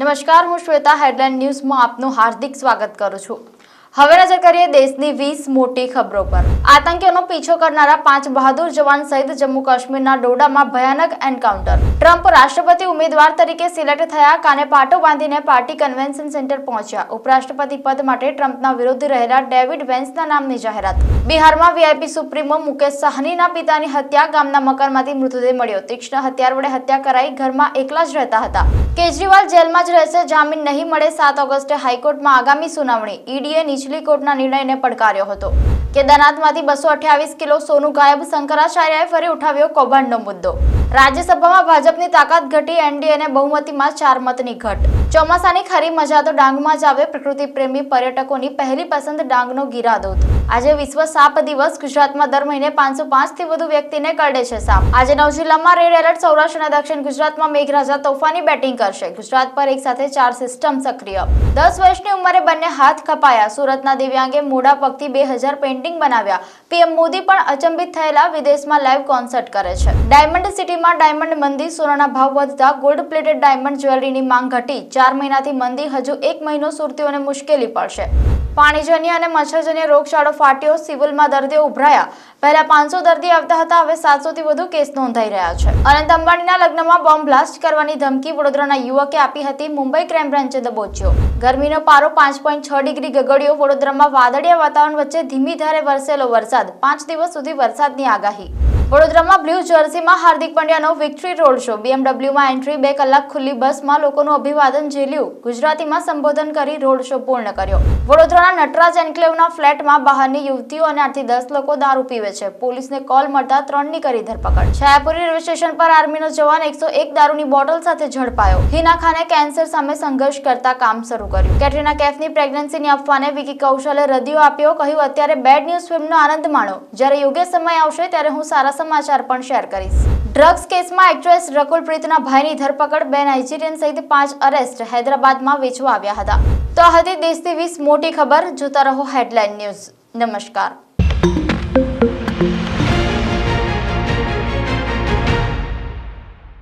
નમસ્કાર હું શ્વેતા હેડલાઇન ન્યૂઝમાં આપનું હાર્દિક સ્વાગત કરું છું. હવે નજર કરીએ દેશની વીસ મોટી ખબરો પર. આતંકીઓનો પીછો કરનારા પાંચ બહાદુર જવાન સહિત જમ્મુ કાશ્મીરના ડોડામાં ભયાનક એન્કાઉન્ટર. ટ્રમ્પ રાષ્ટ્રપતિ ઉમેદવાર તરીકે સિલેક્ટ થયા કાને પાટો બાંધીને પાર્ટી કન્વેન્શન સેન્ટર પહોંચ્યા. ઉપરાષ્ટ્રપતિ પદ માટે ટ્રમ્પના વિરુદ્ધ રહેલા ડેવિડ વેન્સના નામની જાહેરાત. બિહારમાં વીઆઈપી સુપ્રીમો મુકેશ સાહનીના પિતાની હત્યા ગામના મકાનમાંથી મૃતદેહ મળ્યો. તીક્ષ્ણ હથિયાર વડે હત્યા કરાઈ ઘરમાં એકલા જ રહેતા હતા. કેજરીવાલ જેલમાં જ રહેશે, જામીન નહીં મળે સાત ઓગસ્ટે હાઈકોર્ટમાં આગામી સુનાવણી. ઈડીએ નીચલી કોર્ટના નિર્ણયને પડકાર્યો હતો. કેદારનાથમાંથી બસો અઠ્યાવીસ કિલો સોનું ગાયબ શંકરાચાર્યએ ફરી ઉઠાવ્યો કૌભાંડનો મુદ્દો. રાજ્યસભામાં ભાજપની તાકાત ઘટી એનડીએને બહુમતીમાં ચાર મતની ઘટ. ચોમાસાની ખરી મજા તો ડાંગમાં જ આવે પ્રકૃતિ પ્રેમી પર્યટકોની પહેલી પસંદ ડાંગનો ગીરાદોત. આજે વિશ્વ સાપ દિવસ, ગુજરાતમાં દર મહિને પાંચસો થી વધુ વ્યક્તિને કરડે છે સાપ. આજે નવ જિલ્લામાં રેડ એલર્ટ, સૌરાષ્ટ્ર અને દક્ષિણ ગુજરાતમાં મેઘરાજા તોફાની બેટિંગ કરશે. ગુજરાત પર એક સાથે ચાર સિસ્ટમ સક્રિય. દસ વર્ષની ઉંમરે બંને હાથ કપાયા. સુરતના દિવ્યાંગે મોડા પગથી બે હજાર પેઇન્ટિંગ બનાવ્યા. પીએમ મોદી પણ અચંબિત થયેલા વિદેશમાં લાઈવ કોન્સર્ટ કરે છે. ડાયમંડ સિટીમાં ડાયમંડ મંદી, સોનાના ભાવ વધતા ગોલ્ડ પ્લેટેડ ડાયમંડ જ્વેલરીની માંગ ઘટી. ચાર મહિનાથી મંદી હજુ એક મહિનો સુરતીઓને મુશ્કેલી પડશે. પાણીજન્ય અને મચ્છરજન્ય રોગચાળો ફાટ્યો, સિવિલમાં દર્દીઓ ઉભરાયા. પહેલા પાંચસો દર્દી આવતા હતા, હવે સાતસોથી વધુ કેસ નોંધાઈ રહ્યા છે. અનંત અંબાણીના લગ્નમાં બોમ્બ બ્લાસ્ટ કરવાની ધમકી વડોદરાના યુવકે આપી હતી, મુંબઈ ક્રાઇમ બ્રાન્ચે દબોચ્યો. ગરમીનો પારો પાંચ પોઈન્ટ છ ડિગ્રી, ગગડ્યો વડોદરામાં વાદળિયા વાતાવરણ વચ્ચે ધીમી ધારે વરસેલો વરસાદ. પાંચ દિવસ સુધી વરસાદની આગાહી. વડોદરામાં બ્લુ જર્સીમાં હાર્દિક પંડ્યાનો વિક્ટરી રોડ શો. બીએમડબ્લ્યુમાં એન્ટ્રી, બે કલાક ખુલ્લી બસમાં લોકોનું અભિવાદન ઝીલ્યું. ગુજરાતીમાં સંબોધન કરી રોડ શો પૂર્ણ કર્યો. વડોદરાના નટરાજ એન્કલેવના ફ્લેટમાં બહારની યુવતીઓ અને આઠથી દસ લોકો દારૂ પીવે છે. પોલીસને કોલ મળતા ત્રણની કરી ધરપકડ. છાયાપુરી રેલવે સ્ટેશન પર આર્મીનો જવાન એકસો એક દારૂની બોટલ સાથે ઝડપાયો. હિના ખાને કેન્સર સામે સંઘર્ષ કરતા કામ શરૂ કર્યું. કેટરીના કેફની પ્રેગ્નન્સીની અફવાને વિકી કૌશલે રદિયો આપ્યો, કહ્યું, અત્યારે બેડ ન્યૂઝ ફિલ્મનો આનંદ માણો. જ્યારે યોગ્ય સમય આવશે ત્યારે હું સારા સમાચાર પણ શેર કરીશ. ડ્રગ્સ કેસમાં એક્ટ્રેસ રકુલ પ્રીતના ભાઈની ધરપકડ, બે નાઇજીરિયન સહિત પાંચ અરેસ્ટ હૈદરાબાદમાં વેચવા આવ્યા હતા. તો હતી દેશથી વીસ મોટી ખબર. જોતા રહો હેડલાઇન ન્યૂઝ. નમસ્કાર.